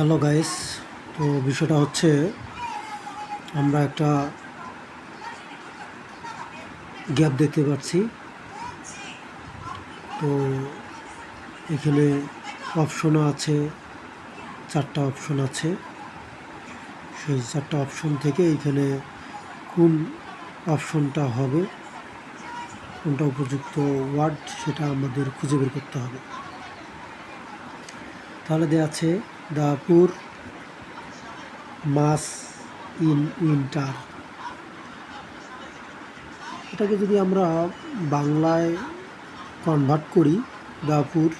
Hello guys তো বিষয়টা হচ্ছে, আমরা একটা গ্যাপ দেখতে পাচ্ছি। তো এখানে অপশনও আছে, চারটা অপশন আছে। সেই চারটা অপশন থেকে এখানে কোন অপশনটা হবে, কোনটা উপযুক্ত ওয়ার্ড সেটা আমাদের খুঁজে বের করতে হবে। তাহলে দেওয়া আছে the poor mass in winter. এটাকে যদি আমরা বাংলায় কনভার্ট করি, দাপুর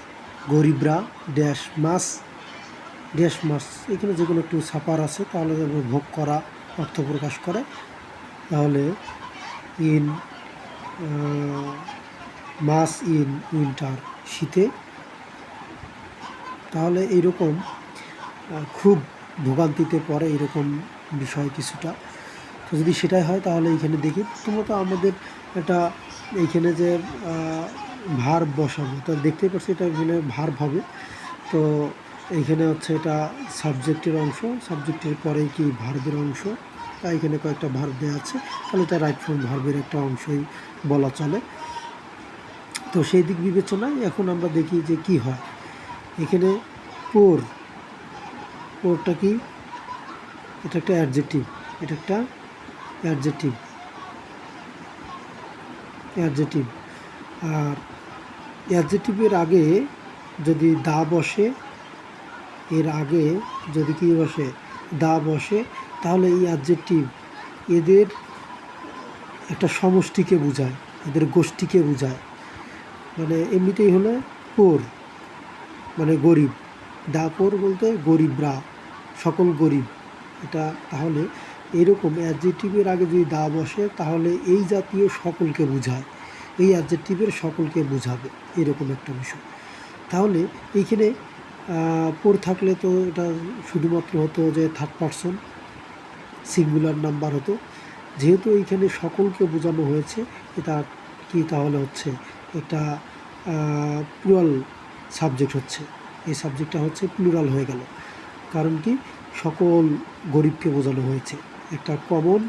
গরিবরা ড্যাশ মাস ড্যাশ মাস, এখানে যে কোনো একটু ছাপার আছে, তাহলে ভোগ করা, অর্থ প্রকাশ করে। তাহলে ইন মাস ইন উইন্টার শীতে। তাহলে এইরকম খুব ভোগান্তিতে পড়ে এরকম বিষয় কিছুটা। তো যদি সেটাই হয় তাহলে এইখানে দেখি। প্রথমত আমাদের এটা এইখানে যে ভার বসাবো, তা দেখতেই পাচ্ছি এটা এখানে ভার হবে তো এইখানে হচ্ছে এটা সাবজেক্টের অংশ সাবজেক্টের পরেই কি ভার্বের অংশ? তা এখানে কয়েকটা ভার্ব দেওয়া আছে। তাহলে এটা রাইট ফ্রম ভার্বের একটা অংশই বলা চলে। তো সেই দিক বিবেচনায় এখন আমরা দেখি যে কি হয়। এখানে পোর পোরটা কি? এটা একটা অ্যাডজেক্টিভ এটা একটা অ্যাডজেক্টিভ অ্যাডজেক্টিভ আর অ্যাডজেক্টিভের আগে যদি দা বসে, এর আগে যদি কি বসে, দা বসে, তাহলে এই অ্যাডজেক্টিভ এদের একটা সমষ্টিকে বোঝায়, এদের গোষ্ঠীকে বোঝায়। মানে এমনিতেই হলো পোর মানে গরিব। দাপর বলতে গরিবরা, সকল গরিব। এটা তাহলে এরকম অ্যাডজেক্টিভের আগে যদি দা বসে, তাহলে এই জাতীয় সকলকে বোঝায়। এই অ্যাডজেক্টিভের সকলকে বোঝাবে, এরকম একটা বিষয়। তাহলে এইখানে পর থাকলে তো এটা শুধুমাত্র হতো যে থার্ড পারসন সিঙ্গুলার নাম্বার হতো। যেহেতু এইখানে সকলকে বোঝানো হয়েছে, এটা কি তাহলে হচ্ছে, এটা প্লুরাল সাবজেক্ট হচ্ছে। এই সাবজেক্টটা হচ্ছে প্লুরাল হয়ে গেল। কারণ কি? সকল গরিবকে বোঝানো হয়েছে। একটা কমন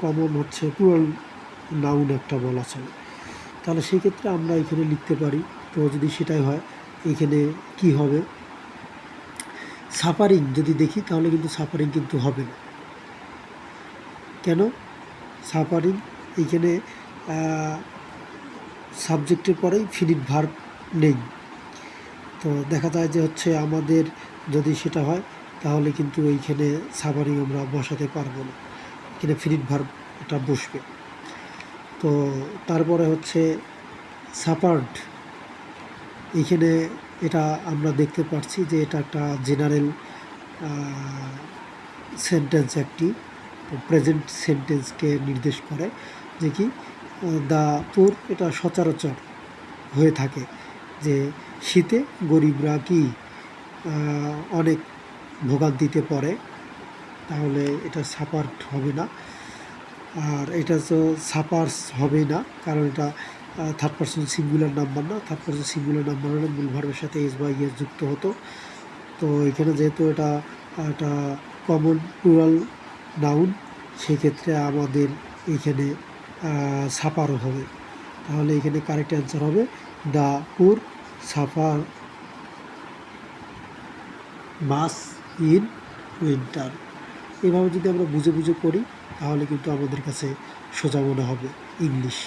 কমন হচ্ছে প্লুরাল নাউন একটা বলা চলে তাহলে সেই ক্ষেত্রে আমরা এখানে লিখতে পারি। তো যদি সেটাই হয়, এখানে কি হবে? সাফারিং যদি দেখি, তাহলে কিন্তু সাফারিং কিন্তু হবে না। কেন? সাফারিং এইখানে সাবজেক্টের পরেই ফিনিট ভার্ব নেই। তো দেখা যায় যে হচ্ছে আমাদের যদি সেটা হয়, তাহলে কিন্তু এইখানে সাবারিং আমরা বসাতে পারব না। এখানে ফিনিট ভার্ব এটা বসবে। তো তারপরে হচ্ছে সাপার্ড। এইখানে এটা আমরা দেখতে পাচ্ছি যে এটা একটা জেনারেল সেন্টেন্স একটি। প্রেজেন্ট সেন্টেন্সকে নির্দেশ করে। যে কি দা পুর এটা সচরাচর হয়ে থাকে যে শীতে গরিবরা কি অনেক ভোগান্তিতে পড়ে তাহলে এটা সাপার্ট হবে না। আর এটা তো সাপার্স হবেই না, কারণ এটা থার্ড পার্সন সিঙ্গুলার নাম্বার না থার্ড পার্সন সিঙ্গুলার নাম্বার হলে মূল ভার্বের সাথে এস বা ইয়েস যুক্ত হতো। তো এখানে যেহেতু এটা একটা কমন প্লুরাল নাউন সেক্ষেত্রে আমাদের এইখানে সাপারও হবে। তাহলে এখানে কারেক্ট অ্যান্সার হবে দা পুর সাফার মাস ইন উইন্টার। এভাবে যদি আমরা বুঝে বুঝে করি তাহলে কিন্তু আমাদের কাছে সোজা মনে হবে ইংলিশ।